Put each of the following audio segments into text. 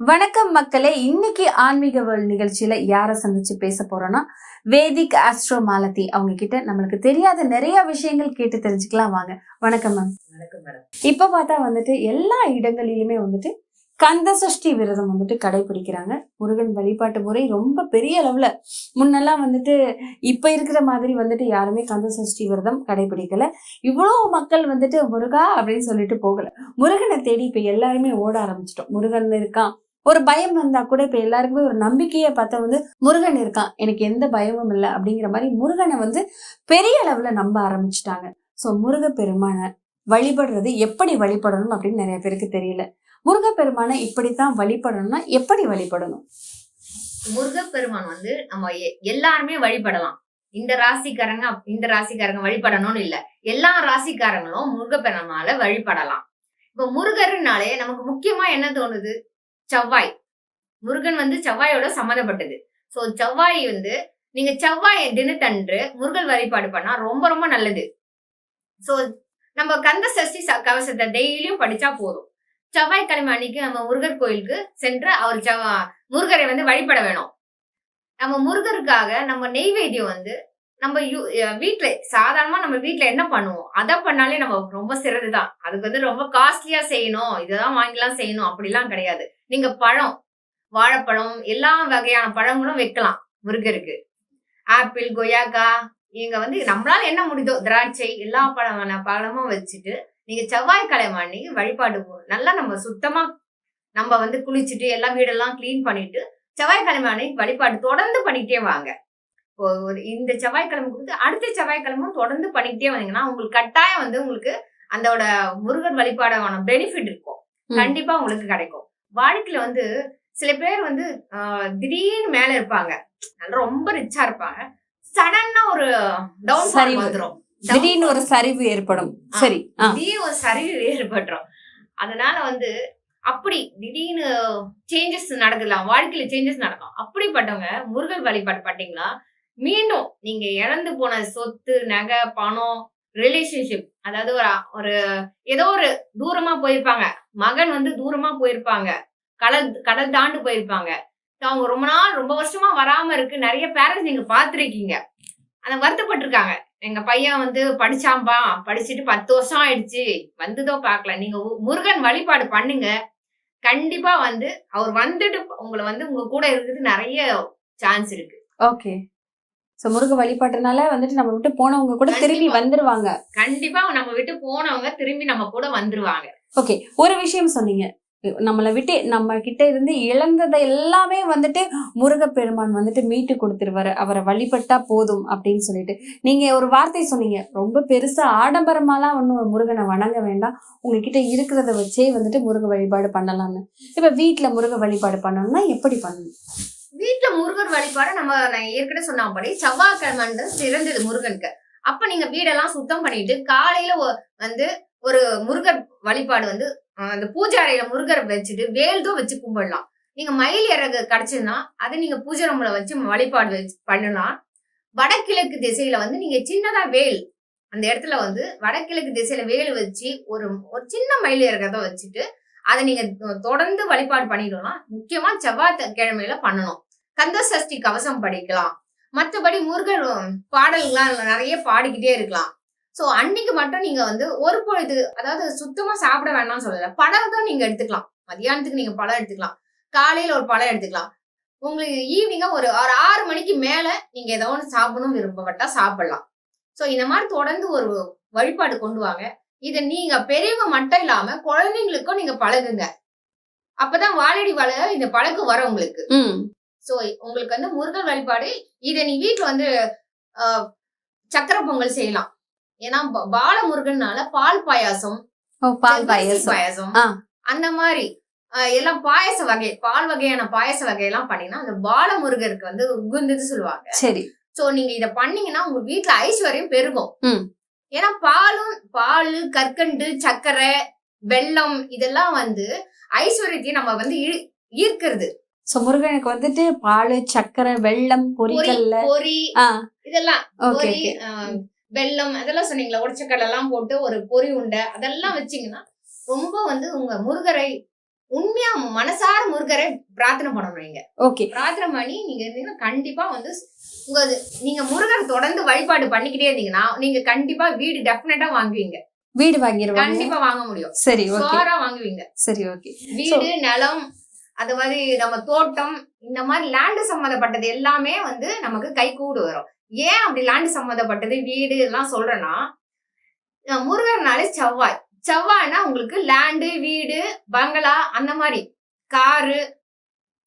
வணக்கம் மக்களே இன்னைக்கு ஆன்மீக வேர்ல்ட் நிகழ்ச்சியில யாரை சந்திச்சு பேச போறோம்னா வேதிக் ஆஸ்ட்ரோ மாலதி அவங்க கிட்ட நம்மளுக்கு தெரியாத நிறைய விஷயங்கள் கேட்டு தெரிஞ்சுக்கலாம் வாங்க. வணக்கம் மேம் வணக்கம் மேடம் இப்ப பார்த்தா வந்துட்டு எல்லா இடங்களிலுமே வந்துட்டு கந்த சஷ்டி விரதம் வந்துட்டு கடைபிடிக்கிறாங்க. முருகன் வழிபாட்டு முறை ரொம்ப பெரிய அளவுல. முன்னெல்லாம் வந்துட்டு இப்ப இருக்கிற மாதிரி வந்துட்டு யாருமே கந்த சஷ்டி விரதம் கடைபிடிக்கல. இவ்வளோ மக்கள் வந்துட்டு முருகா அப்படின்னு சொல்லிட்டு போகல. முருகனை தேடி இப்ப எல்லாருமே ஓட ஆரம்பிச்சிட்டோம். முருகன் இருக்கான் ஒரு பயம் வந்தா கூட இப்ப எல்லாருக்குமே ஒரு நம்பிக்கையை பார்த்தா வந்து முருகன் இருக்கான். எனக்கு எந்த பயமும் இல்லை அப்படிங்கிற மாதிரி முருகனை வந்து பெரிய அளவுல நம்ப ஆரம்பிச்சிட்டாங்க. ஸோ முருக பெருமானை வழிபடுறது எப்படி வழிபடணும் அப்படின்னு நிறைய பேருக்கு தெரியல. முருகப்பெருமானை இப்படித்தான் வழிபடணும்னா எப்படி வழிபடணும்? முருகப்பெருமான் வந்து நம்ம எ- எல்லாருமே வழிபடலாம். இந்த ராசிக்காரங்க இந்த ராசிக்காரங்க வழிபடணும்னு இல்ல. எல்லா ராசிக்காரங்களும் முருகப்பெருமானால வழிபடலாம். இப்ப முருகர்னாலே நமக்கு முக்கியமா என்ன தோணுது? செவ்வாய். முருகன் வந்து செவ்வாயோட சம்மந்தப்பட்டது. ஸோ செவ்வாய் வந்து நீங்க செவ்வாய் தினத்தன்று முருகன் வழிபாடு பண்ணா ரொம்ப ரொம்ப நல்லது. ஸோ நம்ம கந்த சஷ்டி ச- கவசத்தை டெய்லியும் படிச்சா போதும். செவ்வாய்க்கிழமை அன்னைக்கு நம்ம முருகர் கோயிலுக்கு சென்று அவர் செவ்வா முருகரை வந்து வழிபட வேணும். நம்ம முருகருக்காக நம்ம நெய்வேத்தியம் வந்து நம்ம யூ- வீட்டில் சாதாரணமாக நம்ம வீட்டில் என்ன பண்ணுவோம்? அதை பண்ணாலே நம்ம ரொம்ப சிறதுதான் அதுக்கு வந்து ரொம்ப காஸ்ட்லியாக செய்யணும். இதெல்லாம் வாங்கிலாம் செய்யணும். அப்படிலாம் கிடையாது. நீங்கள் பழம் வாழைப்பழம் எல்லா வகையான பழங்களும் வைக்கலாம் முருகருக்கு. ஆப்பிள் கொய்யாக்கா இங்கே வந்து நம்மளால என்ன முடியுதோ திராட்சை எல்லா பழமான பழமும் வச்சுட்டு நீங்கள் செவ்வாய்க்கிழமை அன்னைக்கு வழிபாடு நல்லா நம்ம சுத்தமாக நம்ம வந்து குளிச்சுட்டு எல்லா வீடெல்லாம் க்ளீன் பண்ணிட்டு செவ்வாய்க்கிழமை அன்னைக்கு வழிபாடு தொடர்ந்து பண்ணிக்கிட்டே வாங்க. ஒரு இந்த செவ்வாய்க்கிழமை கொடுத்து அடுத்த செவ்வாய்க்கிழமும் தொடர்ந்து பண்ணிக்கிட்டே வந்தீங்கன்னா உங்களுக்கு கட்டாயம் வந்து உங்களுக்கு அதோட முருகர் வழிபாடான பெனிஃபிட் இருக்கும். கண்டிப்பா உங்களுக்கு கிடைக்கும். வாழ்க்கையில வந்து சில பேர் வந்து திடீர்னு மேல இருப்பாங்க. ரொம்ப ரிச்சா இருப்பாங்க. சடனா ஒரு டவுன் சரிவு. வந்துரும். திடீர்னு ஒரு சரிவு ஏற்படும். சரி. திடீர்னு ஒரு சரிவு ஏற்பட்டுரும். அதனால வந்து அப்படி திடீர்னு சேஞ்சஸ் நடக்கலாம் வாழ்க்கையில சேஞ்சஸ் நடக்கும். அப்படிப்பட்டவங்க முருகன் வழிபாடு பண்ணீங்களா மீண்டும் நீங்க இழந்து போன சொத்து நகை பணம் ரிலேஷன்ஷிப் அதாவது ஒரு ஒரு ஏதோ ஒரு தூரமா போயிருப்பாங்க. மகன் வந்து தூரமா போயிருப்பாங்க. கடல் கடல் தாண்டு போயிருப்பாங்க. அவங்க ரொம்ப நாள் ரொம்ப வருஷமா வராம இருக்கு. நிறைய பேரண்ட்ஸ் நீங்க பாத்திருக்கீங்க அந்த வருத்தப்பட்டிருக்காங்க. எங்க பையன் வந்து படிச்சாம்பா படிச்சுட்டு பத்து வருஷம் ஆயிடுச்சு. வந்துதோ பார்க்கல. நீங்க முருகன் வழிபாடு பண்ணுங்க. கண்டிப்பா வந்து அவர் வந்துட்டு உங்களை வந்து உங்க கூட இருக்கிறது நிறைய சான்ஸ் இருக்கு. ஓகே சோ முருக வழிபாட்டுனால வந்துட்டு நம்ம விட்டு போனவங்க கூட திரும்பி. வந்துருவாங்க. கண்டிப்பா நம்ம விட்டு போனவங்க திரும்பி நம்ம கூட வந்துருவாங்க. ஓகே ஒரு விஷயம் சொன்னீங்க. நம்மளை விட்டு நம்ம கிட்ட இருந்து இழந்ததை எல்லாமே வந்துட்டு முருகப்பெருமான் வந்துட்டு மீட்டு கொடுத்துருவாரு. அவரை வழிபட்டா போதும் அப்படின்னு சொல்லிட்டு. நீங்க ஒரு வார்த்தை சொன்னீங்க. ரொம்ப பெருசா ஆடம்பரமாலாம் ஒன்றும் முருகனை வணங்க வேண்டாம். உங்ககிட்ட இருக்கிறத வச்சே வந்துட்டு முருக வழிபாடு பண்ணலாம்னு. இப்ப வீட்ல முருக வழிபாடு பண்ணணும்னா எப்படி பண்ணணும்? வீட்டுல முருகர் வழிபாடு நம்ம நான் ஏற்கனவே சொன்னபடி செவ்வாய்க்கிழமை சிறந்தது முருகனுக்கு. அப்ப நீங்க வீடெல்லாம் சுத்தம் பண்ணிட்டு காலையில வந்து ஒரு முருகர் வழிபாடு வந்து அந்த பூஜை அறையில முருகரை வச்சுட்டு வேல்தும் வச்சு கும்பிடலாம். நீங்க மயில் இறகு கிடைச்சதுன்னா அதை நீங்க பூஜை ரூம்ல வச்சு வழிபாடு வச்சு பண்ணலாம். வடகிழக்கு திசையில வந்து நீங்க சின்னதா வேல் அந்த இடத்துல வந்து வடகிழக்கு திசையில வேல் வச்சு ஒரு ஒரு சின்ன மயில் இறகத்தை வச்சுட்டு அதை நீங்க தொடர்ந்து வழிபாடு பண்ணிடலாம். முக்கியமா செவ்வாய் கிழமையில பண்ணணும். கந்த சஷ்டி கவசம் படிக்கலாம். மற்றபடி முருகன் பாடல்கள்லாம் நிறைய பாடிக்கிட்டே இருக்கலாம். சோ அன்னைக்கு மட்டும் நீங்க வந்து ஒரு பொழுது அதாவது சுத்தமா சாப்பிட வேண்டாம்னு சொல்லல. பழம் தான் நீங்க எடுத்துக்கலாம். மதியானத்துக்கு நீங்க பழம் எடுத்துக்கலாம். காலையில ஒரு பழம் எடுத்துக்கலாம். உங்களுக்கு ஈவினிங்கா ஒரு ஒரு ஆறு மணிக்கு மேல நீங்க ஏதோ ஒன்று சாப்பிடணும் விருப்பப்பட்டா சாப்பிடலாம். சோ இந்த மாதிரி தொடர்ந்து ஒரு வழிபாடு கொண்டு வாங்க. இதை நீங்க பெரியவங்க மட்டும் இல்லாம குழந்தைங்களுக்கும் நீங்க பழகுங்க. அப்பதான் வாழடி வாழ இந்த பழக்கம் வரும் உங்களுக்கு. சோ உங்களுக்கு வந்து முருகன் வழிபாடு இதை நீ வீட்டுல வந்து சக்கரை பொங்கல் செய்யலாம். ஏன்னா பால முருகன்னால பால் பாயாசம் பால் பாயசம். பாயாசம். அந்த மாதிரி எல்லாம் பாயச வகை பால் வகையான பாயச வகையெல்லாம் பண்ணீங்கன்னா அந்த பால முருகருக்கு வந்து உகுந்தது சொல்லுவாங்க. சரி. சோ நீங்க இத பண்ணீங்கன்னா உங்க வீட்டுல ஐஸ்வர்யம் பெருகும். ஏன்னா பாலும் பால் கற்கண்டு சர்க்கரை வெல்லம் இதெல்லாம் வந்து ஐஸ்வர்யத்தையும் நம்ம வந்து ஈர்க்கிறது. சோ முருகனுக்கு வந்துட்டு பால் சக்கரை வெல்லம் பொரி பொரிகல்ல பொரி இதெல்லாம் ஓகே வெல்லம் அதெல்லாம் சொன்னீங்களா? உடச்சக்கடலை எல்லாம் போட்டு ஒரு பொரி உண்டை. அதெல்லாம் வச்சீங்கன்னா ரொம்ப வந்து உங்க முருகரை உண்மையா மனசார முருகரை பிரார்த்தனை பண்ணணும் நீங்க. ஓகே பிரார்த்தனை பண்ணி நீங்க இருந்தீங்கன்னா கண்டிப்பா வந்து உங்க நீங்க முருகர் தொடர்ந்து வழிபாடு பண்ணிக்கிட்டே இருந்தீங்கன்னா நீங்க கண்டிப்பா வீடு டெஃபினட்டா வாங்குவீங்க. வீடு வாங்கிடுவாங்க கண்டிப்பா வாங்க முடியும். சரி ஓகே சோரா வாங்குவீங்க. சரி ஓகே வீடு நிலம் அது மாதிரி நம்ம தோட்டம் இந்த மாதிரி லேண்டு சம்மந்தப்பட்டது எல்லாமே வந்து நமக்கு கை கூடு வரும். ஏன் அப்படி லேண்டு சம்மந்தப்பட்டது வீடு எல்லாம் சொல்றேன்னா முருகர்னாலே செவ்வாய். செவ்வாய்னா உங்களுக்கு லேண்டு வீடு பங்களா அந்த மாதிரி. காரு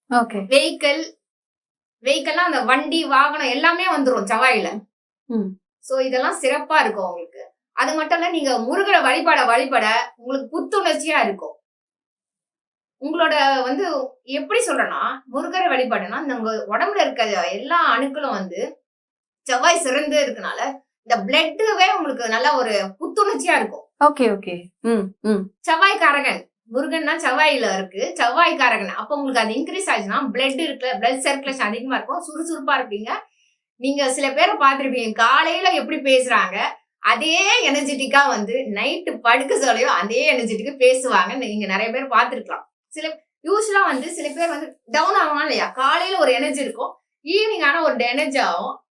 ஓகே வெஹிக்கிள் வெஹிக்கிள்லாம் அந்த வண்டி வாகனம் எல்லாமே வந்துரும் செவ்வாயில. சோ இதெல்லாம் சிறப்பா இருக்கும் உங்களுக்கு. அது மட்டும் இல்ல நீங்க முருகரை வழிபட வழிபட உங்களுக்கு புத்துணர்ச்சியா இருக்கும். உங்களோட வந்து எப்படி சொல்றேன்னா முருகரை வழிபாடுனா உங்க உடம்புல இருக்க எல்லா அணுக்களும் வந்து செவ்வாய் சிறந்து இருக்கனால இந்த பிளட்டுவே உங்களுக்கு நல்ல ஒரு புத்துணர்ச்சியா இருக்கும். Okay okay. ம் ம். செவ்வாய்க்காரகன். முருகன்னா செவ்வாயில இருக்கு. செவ்வாய்க்காரகன். அப்ப உங்களுக்கு அது இன்க்ரீஸ் ஆச்சுன்னா பிளட் இருக்குல்ல பிளட் சர்க்குலேஷன் அதிகமா இருக்கும். சுறுசுறுப்பா இருப்பீங்க. நீங்க சில பேரை பார்த்திருப்பீங்க. காலையில எப்படி பேசுறாங்க அதே எனர்ஜெட்டிக்கா வந்து நைட்டு படுக்க சொல்லையோ அதே எனர்ஜெட்டிக்கா பேசுவாங்க நீங்க நிறைய பேர் பார்த்திருக்கலாம். சில யூஸ்வலா வந்து சில பேர் வந்து டவுன் ஆகலாம் இல்லையா? காலையில ஒரு எனர்ஜி இருக்கும். ஈவினிங் ஆனா ஒரு எனர்ஜி ஆகும்.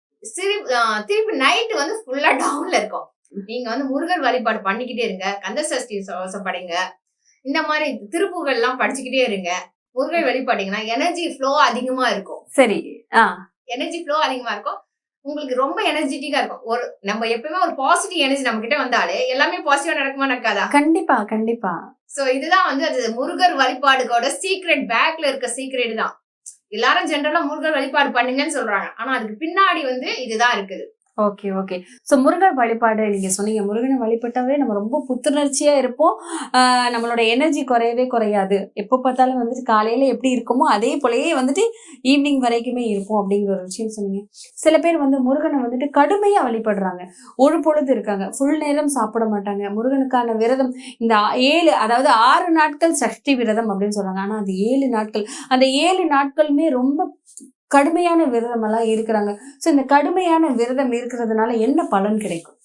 ஆஹ் திருப்பி நைட்டு வந்து ஃபுல்லா டவுன்ல இருக்கும். நீங்க வந்து முருகர் வழிபாடு பண்ணிக்கிட்டே இருங்க. கந்த சஷ்டி சவசம் படிங்க இந்த மாதிரி திருப்புகள் எல்லாம் படிச்சுக்கிட்டே இருங்க. முருகர் வழிபாட்டீங்கன்னா எனர்ஜி ஃப்ளோ அதிகமா இருக்கும். சரி எனர்ஜி ஃப்ளோ அதிகமா இருக்கும். உங்களுக்கு ரொம்ப எனர்ஜெட்டிக்கா இருக்கும். ஒரு நம்ம எப்பயுமே ஒரு பாசிட்டிவ் எனர்ஜி நம்ம கிட்ட வந்தாலே எல்லாமே பாசிட்டிவா நடக்குமா நடக்காதா? கண்டிப்பா கண்டிப்பா. சோ இதுதான் வந்து அது முருகர் வழிபாடுகளோட சீக்ரெட் பேக்ல இருக்க சீக்ரெட் தான். எல்லாரும் ஜென்ரலா முருகர் வழிபாடு பண்ணுங்கன்னு சொல்றாங்க. ஆனா அதுக்கு பின்னாடி வந்து இதுதான் இருக்குது. ஓகே ஓகே ஸோ முருகன் வழிபாடு நீங்க சொன்னீங்க. முருகனை வழிபட்டாவே நம்ம ரொம்ப புத்துணர்ச்சியா இருப்போம். நம்மளோட எனர்ஜி குறையவே குறையாது. எப்போ பார்த்தாலும் வந்துட்டு காலையில எப்படி இருக்குமோ அதே போலயே வந்துட்டு ஈவினிங் வரைக்குமே இருப்போம் அப்படிங்கிற ஒரு விஷயம் சொன்னீங்க. சில பேர் வந்து முருகனை வந்துட்டு கடுமையா வழிபடுறாங்க. ஒரு பொழுது இருக்காங்க. ஃபுல் நேரம் சாப்பிட மாட்டாங்க. முருகனுக்கான விரதம் இந்த ஏழு அதாவது ஆறு நாட்கள் சஷ்டி விரதம் அப்படின்னு சொல்றாங்க. ஆனா அது ஏழு நாட்கள் அந்த ஏழு நாட்களுமே ரொம்ப கடுமையான விரதம் எல்லாம் இருக்கிறாங்க. ஸோ இந்த கடுமையான விரதம் இருக்கிறதுனால என்ன பலன் கிடைக்கும்?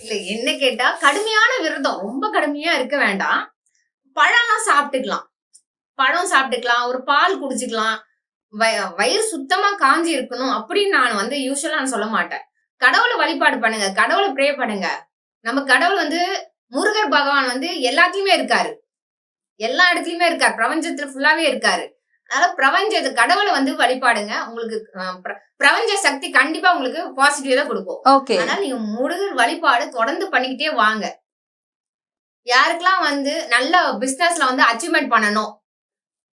இல்ல என்ன கேட்டா கடுமையான விரதம் ரொம்ப கடுமையா இருக்க வேண்டாம். பழம்லாம் சாப்பிட்டுக்கலாம். பழம் சாப்பிட்டுக்கலாம். ஒரு பால் குடிச்சுக்கலாம். வய- வயிறு சுத்தமா காஞ்சி இருக்கணும் அப்படின்னு நான் வந்து யூஸ்வலா நான் சொல்ல மாட்டேன். கடவுளை வழிபாடு பண்ணுங்க. கடவுளை ப்ரே பண்ணுங்க. நம்ம கடவுள் வந்து முருகர் பகவான் வந்து எல்லாத்துலயுமே இருக்காரு. எல்லா இடத்துலயுமே இருக்காரு. பிரபஞ்சத்துல ஃபுல்லாவே இருக்காரு. அதனால பிரபஞ்ச கடவுளை வந்து வழிபாடுங்க. உங்களுக்கு பிரபஞ்ச சக்தி கண்டிப்பா உங்களுக்கு பாசிட்டிவ் தான் கொடுக்கும். ஓகே. அதனால நீங்க முருகர் வழிபாடு தொடர்ந்து பண்ணிக்கிட்டே வாங்க. யாருக்கெல்லாம் வந்து நல்ல பிசினஸ்ல வந்து அச்சீவ்மெண்ட் பண்ணணும்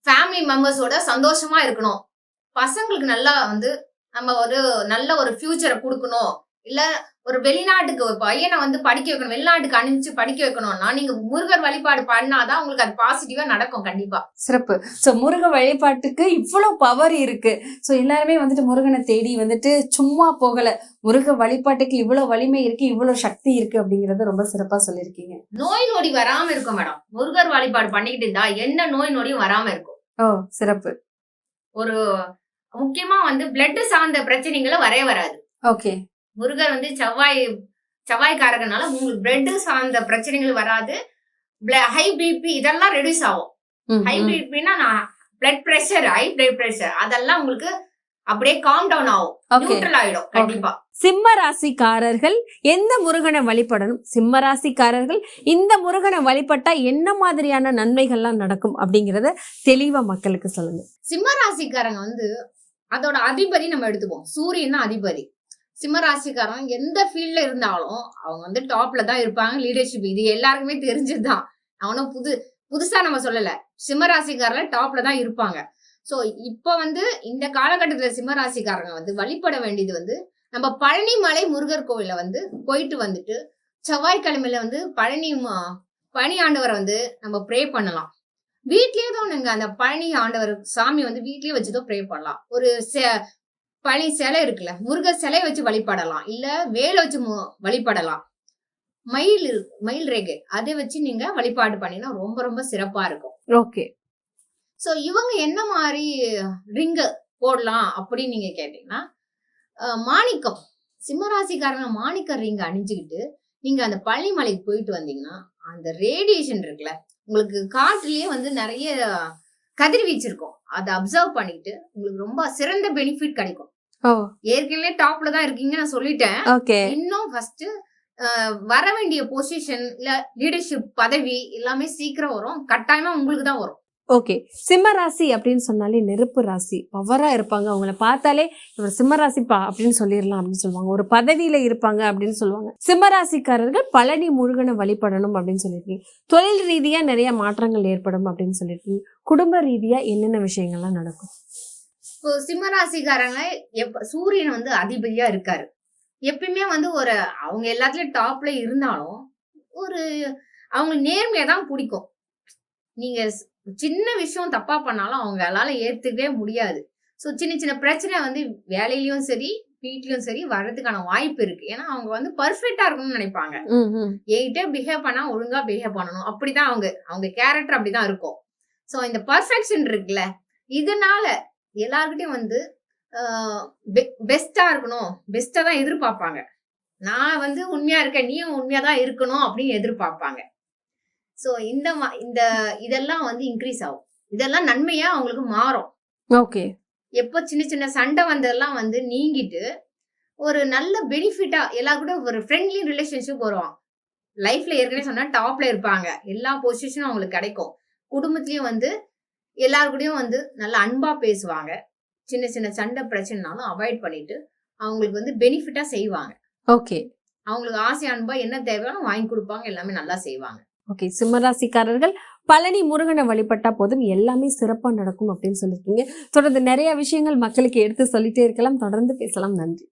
ஃபேமிலி மெம்பர்ஸோட சந்தோஷமா இருக்கணும் பசங்களுக்கு நல்லா வந்து நம்ம ஒரு நல்ல ஒரு ஃபியூச்சரை கொடுக்கணும் இல்ல ஒரு வெளிநாட்டுக்கு ஒரு பையனை வந்து படிக்க வைக்கணும் வெளிநாட்டுக்கு அனுப்பிச்சு படிக்க வைக்கணும்னா நீங்க முருகர் வழிபாடு பண்ணாதான் உங்களுக்கு அது பாசிட்டிவா நடக்கும் கண்டிப்பா. சிறப்பு. ஸோ முருக வழிபாட்டுக்கு இவ்வளோ பவர் இருக்கு. ஸோ எல்லாருமே வந்துட்டு முருகனை தேடி வந்துட்டு சும்மா போகல. முருக வழிபாட்டுக்கு இவ்வளோ வலிமை இருக்கு இவ்வளோ சக்தி இருக்கு அப்படிங்கறத ரொம்ப சிறப்பா சொல்லியிருக்கீங்க. நோய் நொடி வராம இருக்கும் மேடம். முருகர் வழிபாடு பண்ணிக்கிட்டு இருந்தா என்ன நோய் நொடியும் வராம இருக்கும். ஓ சிறப்பு. ஒரு முக்கியமா வந்து பிளட் சார்ந்த பிரச்சனைகளை வரவே வராது. ஓகே முருகர் வந்து செவ்வாய் செவ்வாய்க்காரகனால உங்களுக்கு பிளட் சார்ந்த பிரச்சனைகள் வராது. ஹை பிபி இதெல்லாம் ரெடியூஸ் ஆகும். ஹை. பிபினா நான் blood pressure high blood pressure அதெல்லாம் உங்களுக்கு அப்படியே காம் டவுன் ஆகும். நியூட்ரல் ஆயிடும் கண்டிப்பா. சிம்ம ராசிக்காரர்கள் எந்த முருகனை வழிபடணும்? சிம்ம ராசிக்காரர்கள் இந்த முருகனை வழிபட்டா என்ன மாதிரியான நன்மைகள்லாம் நடக்கும் அப்படிங்கறத தெளிவா மக்களுக்கு சொல்லுங்க. சிம்ம ராசிக்காரங்க வந்து அதோட அதிபதி நம்ம எடுத்துப்போம் சூரியன் தான் அதிபதி. சிம்மராசிக்காரன் எந்த ஃபீல்ட்ல இருந்தாலும் அவங்க வந்து டாப்ல தான் இருப்பாங்க லீடர்ஷிப் இது எல்லாருக்குமே தெரிஞ்சதுதான். அவனும் புது புதுசா நம்ம சொல்லல. சிம்மராசிக்காரன் டாப்ல தான் இருப்பாங்க. ஸோ இப்போ வந்து இந்த காலகட்டத்தில் சிம்மராசிக்காரங்க வந்து வழிபட வேண்டியது வந்து நம்ம பழனிமலை முருகர் கோவில வந்து போயிட்டு வந்துட்டு செவ்வாய்க்கிழமையில வந்து பழனி பழனி ஆண்டவரை வந்து நம்ம ப்ரே பண்ணலாம். வீட்லயே தான் நீங்க அந்த பழனி ஆண்டவர் சாமி வந்து வீட்லயே வச்சுதான் ப்ரே பண்ணலாம். ஒரு பழனி சிலை இருக்குல்ல முருகர் சிலை வச்சு வழிபடலாம். இல்ல வேலை வச்சு வழிபடலாம். மயில் மயில் ரேகை அதை வச்சு நீங்க வழிபாடு பண்ணினா ரொம்ப ரொம்ப சிறப்பா இருக்கும். ஓகே. சோ இவங்க என்ன மாதிரி ரிங்க போடலாம் அப்படின்னு நீங்க கேட்டீங்கன்னா மாணிக்கம் சிம்மராசிக்காரங்க மாணிக்க ரிங்க அணிஞ்சுக்கிட்டு நீங்க அந்த பழனிமலைக்கு போயிட்டு வந்தீங்கன்னா அந்த ரேடியேஷன் இருக்குல்ல உங்களுக்கு காற்றுலயே வந்து நிறைய கதிர்வீச்சு இருக்கும் அதை அப்சர்வ் பண்ணிட்டு உங்களுக்கு ரொம்ப சிறந்த பெனிஃபிட் கிடைக்கும். ஏற்கனவே டாப்ல தான் இருக்கீங்க நான் சொல்லிட்டேன். இன்னும் ஃபர்ஸ்ட் வர வேண்டிய பொசிஷன் இல்ல லீடர்ஷிப் பதவி எல்லாமே சீக்கிரம் வரும். கட்டாயமா உங்களுக்கு தான் வரும். ஓகே சிம்ம ராசி அப்படின்னு சொன்னாலே நெருப்பு ராசி. பவராக இருப்பாங்க. அவங்கள பார்த்தாலே இவர் சிம்ம ராசிப்பா அப்படின்னு சொல்லிடலாம் அப்படின்னு சொல்லுவாங்க. ஒரு பதவியில் இருப்பாங்க அப்படின்னு சொல்லுவாங்க. சிம்ம ராசிக்காரர்கள் பழனி முருகனை வழிபடணும் அப்படின்னு சொல்லியிருக்கீங்க. தொழில் ரீதியாக நிறைய மாற்றங்கள் ஏற்படும் அப்படின்னு சொல்லியிருக்கீங்க. குடும்ப ரீதியாக என்னென்ன விஷயங்கள்லாம் நடக்கும்? இப்போ சிம்ம ராசிக்காரங்க எப்ப சூரியன் வந்து அதிபதியா இருக்காரு. எப்பயுமே வந்து ஒரு அவங்க எல்லாத்துலயும் டாப்ல இருந்தாலும் ஒரு அவங்க நேர்மையை தான் பிடிக்கும் நீங்கள் சின்ன விஷயம் தப்பா பண்ணாலும் அவங்களால ஏத்துக்கவே முடியாது. ஸோ சின்ன சின்ன பிரச்சனை வந்து வேலையிலயும் சரி வீட்லயும் சரி வர்றதுக்கான வாய்ப்பு இருக்கு. ஏன்னா அவங்க வந்து பர்ஃபெக்டா இருக்கணும்னு நினைப்பாங்க. என்கிட்ட பிஹேவ் பண்ணா ஒழுங்கா பிஹேவ் பண்ணணும். அப்படிதான் அவங்க அவங்க கேரக்டர் அப்படிதான் இருக்கும். ஸோ இந்த பர்ஃபெக்ஷன் இருக்குல்ல இதனால எல்லார்கிட்டயும் வந்து பெஸ்டா இருக்கணும். பெஸ்டா தான் எதிர்பார்ப்பாங்க. நான் வந்து உண்மையா இருக்கேன் நீயும் உண்மையா தான் இருக்கணும் அப்படின்னு எதிர்பார்ப்பாங்க. ஸோ இந்த இந்த இதெல்லாம் வந்து இன்க்ரீஸ் ஆகும். இதெல்லாம் நன்மையா அவங்களுக்கு மாறும். ஓகே. எப்போ சின்ன சின்ன சண்டை வந்ததெல்லாம் வந்து நீங்கிட்டு ஒரு நல்ல பெனிஃபிட்டா எல்லா கூட ஒரு ஃப்ரெண்ட்லி ரிலேஷன்ஷிப் வருவாங்க. லைஃப்ல ஏற்கனவே சொன்னா டாப்ல இருப்பாங்க. எல்லா பொசிஷனும் அவங்களுக்கு கிடைக்கும். குடும்பத்திலயும் வந்து எல்லார் கூடயும் வந்து நல்ல அன்பா பேசுவாங்க. சின்ன சின்ன சண்டை பிரச்சனைனாலும் அவாய்ட் பண்ணிட்டு அவங்களுக்கு வந்து பெனிஃபிட்டா செய்வாங்க. ஓகே. அவங்களுக்கு ஆசை அன்பா என்ன தேவையான வாங்கி கொடுப்பாங்க. எல்லாமே நல்லா செய்வாங்க. ஓகே சிம்மராசிக்காரர்கள் பழனி முருகனை வழிபட்டா போதும் எல்லாமே சிறப்பாக நடக்கும் அப்படின்னு சொல்லியிருக்கீங்க. தொடர்ந்து நிறைய விஷயங்கள் மக்களுக்கு எடுத்து சொல்லிட்டே இருக்கலாம். தொடர்ந்து பேசலாம். நன்றி.